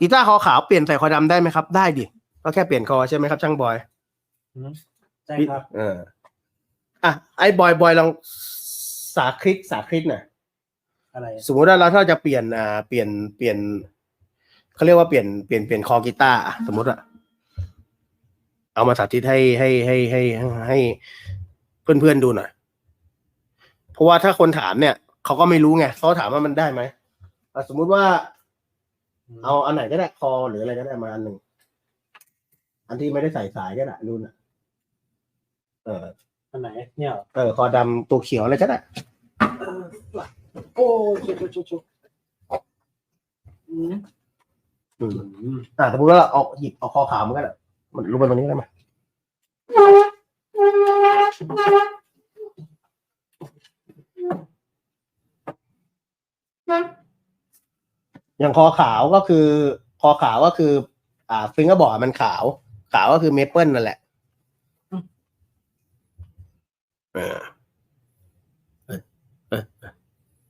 กีตาร์คอขาวเปลี่ยนใส่คอดำได้ไหมครับ ได้ดิ ก็แค่เปลี่ยนคอใช่ไหมครับช่างบอยใช่ครับเอออะไอ้บอยบอยลองสาคลิกสาคลิกหน่อยอะไรสมมุติว่าเราถ้าจะเปลี่ยนอ่าเปลี่ยนเปลี่ยนเขาเรียกว่าเปลี่ยนเปลี่ยนเปลี่ยนคอกีตาร์อะสมมติอะเอามาสาธิตให้ให้ให้ให้ให้ให้เพื่อนๆดูหน่อยเพราะว่าถ้าคนถามเนี่ยเขาก็ไม่รู้ไงเขาถามว่ามันได้ไหมอะสมมุติว่า เอาอันไหนก็ได้คอหรืออะไรก็ได้มาอันหนึ่งอันที่ไม่ได้ใส่สายก็ได้รุ่นอะ เอออันไหน เนี่ยเหรอเออคอดำตัวเขียวอะไรก็ได้โอ้ชุบชุบชุบชุบอืมอืมอืมอ่าสมมติว่าเราเอาหยิบเอาคอขาวมันก็ได้มันรู้มันตรงนี้ได้ไหม อย่างคอขาวก็คือ คอขาวก็คือ อ่าฟิงก็บอกมันขาว ขาวก็คือเมเปิลนั่นแหละเออเออเออ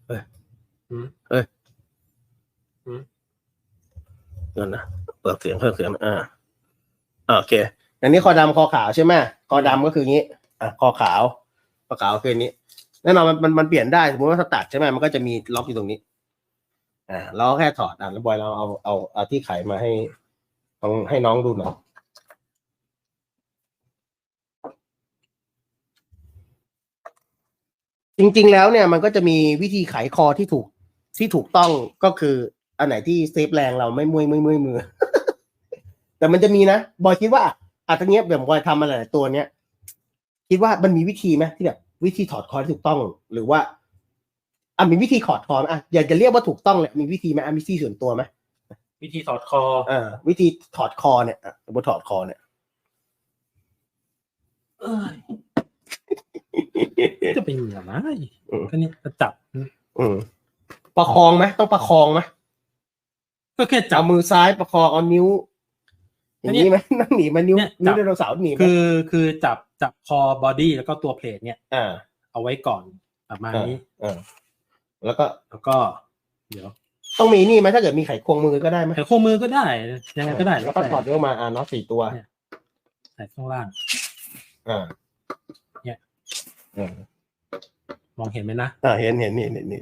เออเออเดี๋ยวนะเปิดเสียงเพิ่มเสียงอ่าอ่าโอเค อันนี้คอดำคอขาวใช่ไหมคอดำก็คืองี้ อะคอขาวคอขาวคืออันนี้แน่นอนมันมันมันเปลี่ยนได้สมมติว่าถ้าตัดใช่ไหมมันก็จะมีล็อกอยู่ตรงนี้ อ่าเราแค่ถอดอะแล้วบอยเราเอาเอาเอาที่ไขมาให้ลองให้น้องดูหน่อยจริง ๆ แล้วเนี่ยมันก็จะมีวิธีไขคอที่ถูกที่ถูกต้องก็คืออันไหนที่เซฟแรงเราไม่มุยมุยมุยมือ แต่มันจะมีนะบอยคิดว่าอะตรงเนี้ยแบบบอยทำมาหลายๆตัวเนี้ย คิดว่ามันมีวิธีไหมที่แบบวิธีถอดคอที่ถูกต้อง หรือว่า อะมีวิธีถอดคอไหมอะอยากจะเรียกว่าถูกต้องเลยมีวิธีไหมอะมีวิธีส่วนตัวไหมวิธีถอดคอเอ่าวิธีถอดคอเนี่ยอะสมมติถอดคอเนี่ยเอ้ยจะเป็นอย่างไรอืมก็นี่จะจับอืมประคองไหมต้องประคองไหมก็แค่จัจับบมือซ้ายประคองเอานิ้วออัย่านงนี้นี้ไหมนั่งหนีมานิ้วเนี่ยนิ้วจับไดโนเสาร์หนีไหมคือคือจับจับคอบอดี้แล้วก็ตัวเพลทเนี่ยอ่าเอาไว้ก่อนประมาณนี้อ่า แล้วก็แล้วก็ เดี๋ยวต้องมีนี่ไหมถ้าเกิดมีไขควงมือก็ได้ไหมไขข้อมือก็ได้ยังไงก็ได้แล้วก็ถอดนิ้วมาอ่าน็อตสี่ตัวใส่ข้างล่าง อ่า เนี่ยอ่ามองเห็นไหมนะอ่าเห็นเห็นนี่นี่นี่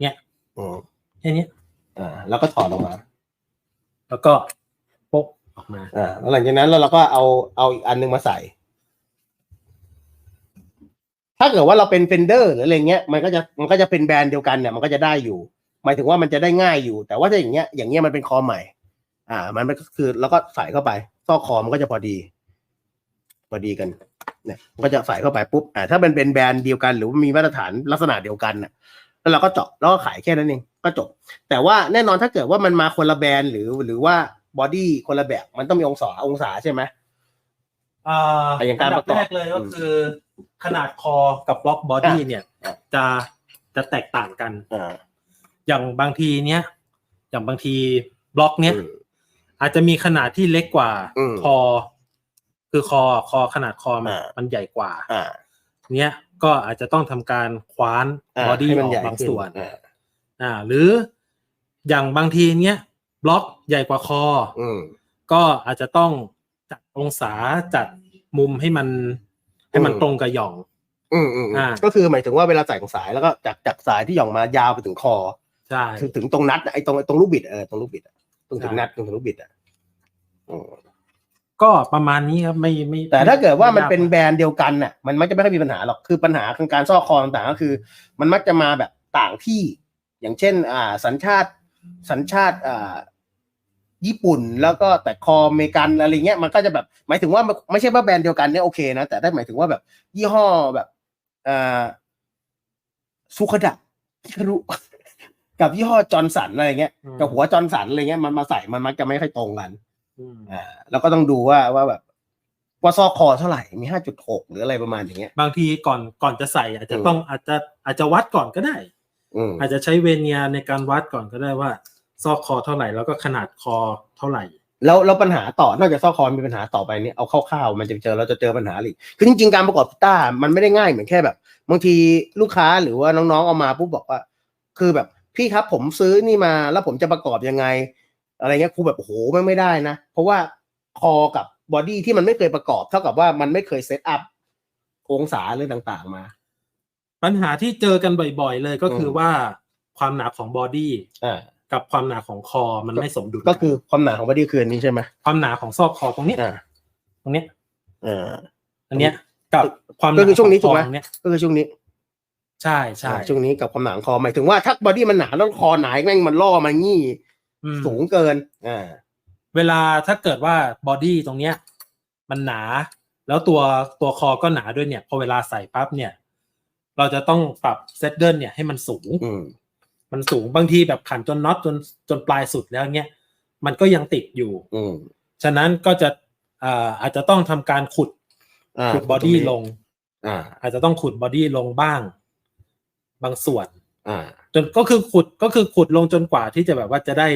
เนี่ยอืมแค่นี้อ่า แล้วก็ถอดออกมา แล้วก็โป๊กออกมา อ่า แล้วหลังจากนั้นเราเราก็เอาเอาอีกอันหนึงมาใส่ ถ้าเกิดว่าเราเป็นเฟนเดอร์หรืออะไรเงี้ยมันก็จะมันก็จะเป็นแบรนด์เดียวกันเนี่ยมันก็จะได้อยู่ หมายถึงว่ามันจะได้ง่ายอยู่ แต่ว่าถ้าอย่างเงี้ยอย่างเงี้ยมันเป็นคอใหม่ อ่า มันก็คือเราก็ใส่เข้าไปซอกคอมันก็จะพอดี พอดีกันเนี่ยมันก็จะใส่เข้าไปปุ๊บอ่าถ้ามันเป็นแบรนด์เดียวกันหรือว่ามีมาตรฐานลักษณะเดียวกันน่ะแล้วเราก็เจาะแล้วก็ขายแค่นั้นเองก็จบ แต่ว่าแน่นอนถ้าเกิดว่ามันมาคนละแบรนด์หรือหรือว่าบอดี้คนละแบบมันต้องมีองศาองศาใช่ไหม อ่าแต่อย่างการอันปดัระบกอบแรกเลยก็คือ ขนาดคอกับบล็อกบอดี้เนี่ยอะจะจะแตกต่างกันอ่าอย่างบางทีเนี้ยอย่างบางทีบล็อกเนี้ยอืมอาจจะมีขนาดที่เล็กกว่าอืมคอ คือคอคอขนาดคอมันอ่ามัมันใหญ่กว่าอ่าเนี้ยก็อาจจะต้องทำการคว้านอ่าบอดี้ให้อมันอกใหญ่บางขึ้นส่วนอ่าอ่า หรืออย่างบางทีเนี้ยบล็อกใหญ่กว่าคออืมก็อาจจะต้อง จัดองศาจัดมุมให้มัน ให้มันอืมตรงกับหย่องอืมอืมอืมอ่า ก็คือหมายถึงว่าเวลาใส่ของสายแล้วก็จากจากสายที่หย่องมายาวไปถึงคอใช่ถึงถึงตรงนัดอะไอ้ตรงตรงลูกบิดเออตรงลูกบิดอะตรงถึงใช่นัดตรงถึงลูกบิดอะอืมก็ประมาณนี้ครับไม่ไม่ แต่ถ้าเกิดว่ามันไยเป็นแบรนด์เดียวกันน่ะ มันมักจะไม่ค่อยมีปัญหาหรอกคือปัญหาของการซอกคอต่างๆก็คือ มันมักจะมาแบบต่างที่ อย่างเช่น อ่า สัญชาติสัญชาติอ่า ญี่ปุ่นแล้วก็แต่คออเมริกันอะไรเงี้ยมันก็จะแบบหมายถึงว่ามันไม่ใช่ว่าแบรนด์เดียวกันเนี่ยโอเคนะแต่ถ้าหมายถึงว่าแบบ ยี่ห้อแบบอ่าซูคาดะฮิคารุกับยี่ห้อจอร์นสันอะไรเงี้ยอืมกับหัวจอร์นสันอะไรเงี้ยมันมาใส่มันมักจะไม่ค่อยตรงกันอืมอ่าแล้วก็ต้องดูว่าว่าแบบว่าซอกคอเท่าไหร่มีห้าจุดหกหรืออะไรประมาณอย่างเงี้ย บางทีก่อนก่อนจะใส่ อาจจะอืมต้องอาจจะอาจจะวัดก่อนก็ได้อืมอาจจะใช้เวเนียร์ในการวัดก่อนก็ได้ว่า ซอกคอเท่าไหร่แล้วก็ขนาดคอเท่าไหร่ แล้วแล้วปัญหาต่อนอกจากซอกคอมีปัญหาต่อไปเนี่ยเอาคร่าวๆมันจะเจอเราจะเจอปัญหาอีกคือจริงๆการประกอบกีตาร์มันไม่ได้ง่ายเหมือนแค่แบบบางทีลูกค้าหรือว่าน้องๆเอามาปุ๊บบอกว่า คือแบบพี่ครับผมซื้อนี่มาแล้วผมจะประกอบยังไง อะไรเงี้ยครูแบบโอ้โหแม่งไม่ได้นะ เพราะว่าคอกับบอดี้ที่มันไม่เคยประกอบเท่ากับว่ามันไม่เคยเซตอัพองศาเรื่องต่างๆมา ปัญหาที่เจอกันบ่อยๆเลยก็คือมว่าความหนาของบอดี้อ่า กับความหนาของคอมันไม่สมดุลก็คือความหนาของบอดี้คืออันนี้ใช่ไหมความหนาของซอกคอตรงเนี้ยอ่าตรงเนี้ยอ่าอันเนี้ยกับความหก็นาคือช่วงนี้ขถูกไหมตรงเนี้ยก็คือช่วงนี้ ใช่ใช่อ่าช่วงนี้กับความหนาของคอหมายถึงว่าถ้าบอดี้มันหนาแล้วคอหนาแม่งมันล่อมันงี้อืมสูงเกินอ่าเวลาถ้าเกิดว่าบอดี้ตรงเนี้ย มันหนา แล้วตัวตัวคอก็หนาด้วยเนี่ย พอเวลาใส่ปั๊บเนี่ย เราจะต้องปรับเซตเดิลเนี่ยให้มันสูงอื มมันสูงบางทีแบบขันจนน็อตจนจนปลายสุดแล้วเนี่ยมันก็ยังติดอยู่ อืมฉะนั้นก็จะอ่าอาจจะต้องทำการขุดอ่าขุดบอดี้ลง อ่า อาจจะต้องขุดบอดี้ลงบ้าง บางส่วน อ่า จนก็คือขุดก็คือขุดลงจนกว่าที่จะแบบว่าจะได้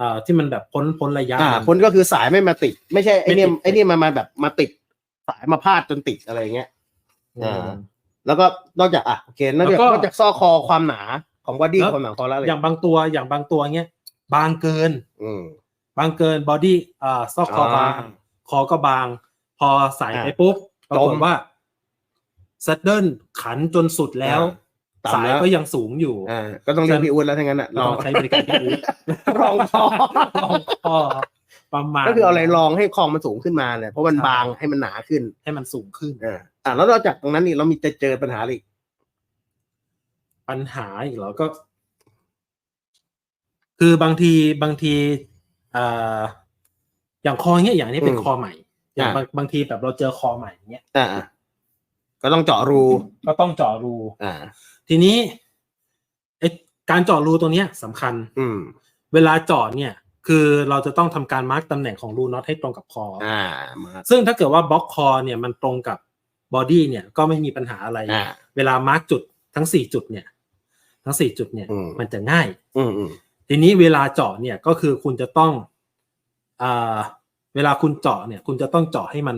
อ่าที่มันแบบพ้นพ้นระยะ อ่ามันพ้นก็คือสายไม่มาติด ไม่ใช่ไอ้เนี่ยไม่ติดไอ้เนี่ยมันมาแบบมาติด สายมาพาดจนติดอะไรเงี้ยอืมแล้วก็นอกจากอะโอเคนอกจากแล้วก็นอกจากซ่อคอความหนา ของบอดี้แล้วความหนาคอแล้วอะไรอย่างบางตัวอย่างบางตัวเนี้ยบางเกิน อืมบางเกินบอดี้อ่าซอกคอบางอ่าคอก็บาง พอใส่อ่าไปปุ๊บปรากฏจมว่าเซตเดิลขันจนสุดแล้วอ่าสายต่ำแล้วก็ยังสูงอยู่อ่าก็ต้องเรียกพี่อ้วนแล้วทั้งนั้นอะเราต้องใช้บริการที่อื่นรองคอลองคอประมาณก็คือเอาอะไรรองให้คอมันสูงขึ้นมาเลยเพราะมันใช่บางให้มันหนาขึ้นให้มันสูงขึ้นอ่าอ่าแล้วนอกจากตรงนั้นนี่เรามีจะเจอปัญหาอะไรอีก ปัญหาอีกเหรอก็ คือบางทีบางทีอ่าอย่างคอเนี้ยอย่างนี้เป็นคอใหม่ อย่างบางบางทีแบบเราเจอคอใหม่เนี้ยอ่าอ่าก็ต้องเจาะรู ก็ต้องเจาะรู อ่า ทีนี้ไอการเจาะรูตรงเนี้ยสำคัญ อืม เวลาเจาะเนี่ย คือเราจะต้องทำการมาร์กตำแหน่งของรูน็อตให้ตรงกับคอออ่ามาซึ่งถ้าเกิดว่าบล็อกคอเนี่ยมันตรงกับบอดี้เนี่ยก็ไม่มีปัญหาอะไรอ่าเวลามาร์กจุดทั้งสี่จุดเนี่ย ทั้งสี่จุดเนี่ยอืมมันจะง่ายอืมอืมทีนี้เวลาเจาะเนี่ยก็คือคุณจะต้องอ่าเวลาคุณเจาะเนี่ย คุณจะต้องเจาะให้มัน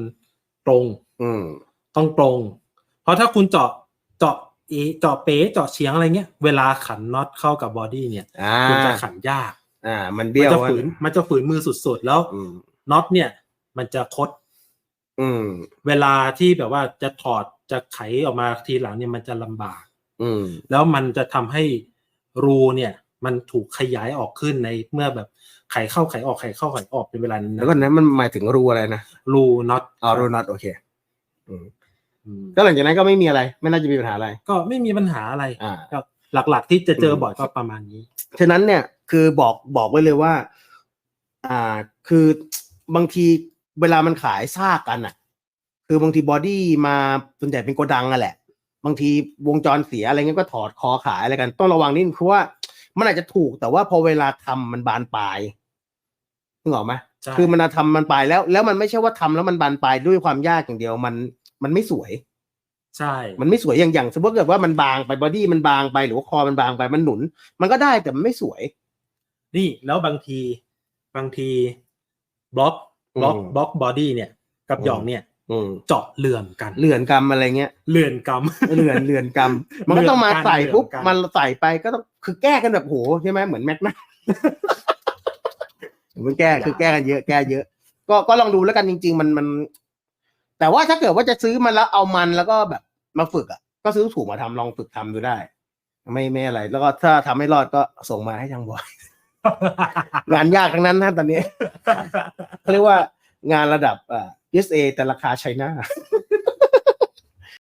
ตรง อืมต้องตรง เพราะถ้าคุณเจาะเจาะเอเจาะเป๊ะเจาะเฉียงอะไรเงี้ยเวลาขันน็อตเข้ากับบอดี้เนี่ยอ่าคุณจะขันยาก อ่า มันมัเบี้ยวจะฝืนมันจะฝืนมือสุดๆแล้วอืมน็อตเนี่ย มันจะคด อืม เวลาที่แบบว่าจะถอดจะไขออกมาทีหลังเนี่ยมันจะลำบากอืม แล้วมันจะทำให้รูเนี่ย มันถูกขยายออกขึ้นในเมื่อแบบไขเข้าไขออกไขเข้าไขออกเป็นเวลานั้นแล้วก็นั้นมันหมายถึงรูอะไรนะรูน็อตอ๋อรูน็อตโอเคอืมอืมก็หลังจากนั้นก็ไม่มีอะไร ไม่น่าจะมีปัญหาอะไร ก็ไม่มีปัญหาอะไรอ่าก็หลักๆที่จะเจออมบ่อยก็ประมาณนี้ ฉะนั้นเนี่ยคือบอกบอกไว้เลยว่า อ่า คือบางทีเวลามันขายซากกันอะ คือบางทีบอดี้มาส่วนใหญ่เป็นโกดังอะแหละ บางทีวงจรเสียอะไรเงี้ยก็ถอดคอขายอะไรกัน ต้องระวังนิดนึงคือว่ามันอาจจะถูกแต่ว่าพอเวลาทำมันบานปลายนึกออกไหมใช่คือมันทำมันปลายแล้ว แล้วมันไม่ใช่ว่าทำแล้วมันบานปลายด้วยความยากอย่างเดียวมันมันไม่สวย ใช่ มันไม่สวยอย่างอย่างสมมติเกิดว่ามันบางไปบอดี้มันบางไปหรือว่าคอมันบางไปมันหนุน มันก็ได้แต่มันไม่สวย นี่แล้วบางทีบางทีบล็อกบล็อกอืมบล็อกบอดี้เนี่ย กับอืมหย่องเนี่ยอืม เจาะเลื่อนกันเหลื่อนกรรมอะไรเงี้ยเลื่อนกำเหลื่อนเหลื่อนกรรม มันก็ต้องมาใส่ปุ๊บเหลื่อนกันมันใส่ไปก็ต้องคือแก้กันแบบโหใช่ไหมเหมือนแม็กนะมันแก้คือแก้กันเยอะ แก้เยอะ ก็ก็ลองดูแล้วกันจริง ๆ มันมัน แต่ว่าถ้าเกิดว่าจะซื้อมันแล้วเอามันแล้วก็แบบมาฝึกอะก็ซื้อถูกมาทำลองฝึกทำดูได้ ไม่ไม่อะไร แล้วก็ถ้าทำไม่รอดก็ส่งมาให้ทางบอยงานยากทั้งนั้นนะตอนนี้เขาเรียกว่างานระดับอ่า USA แต่ราคาไชน่า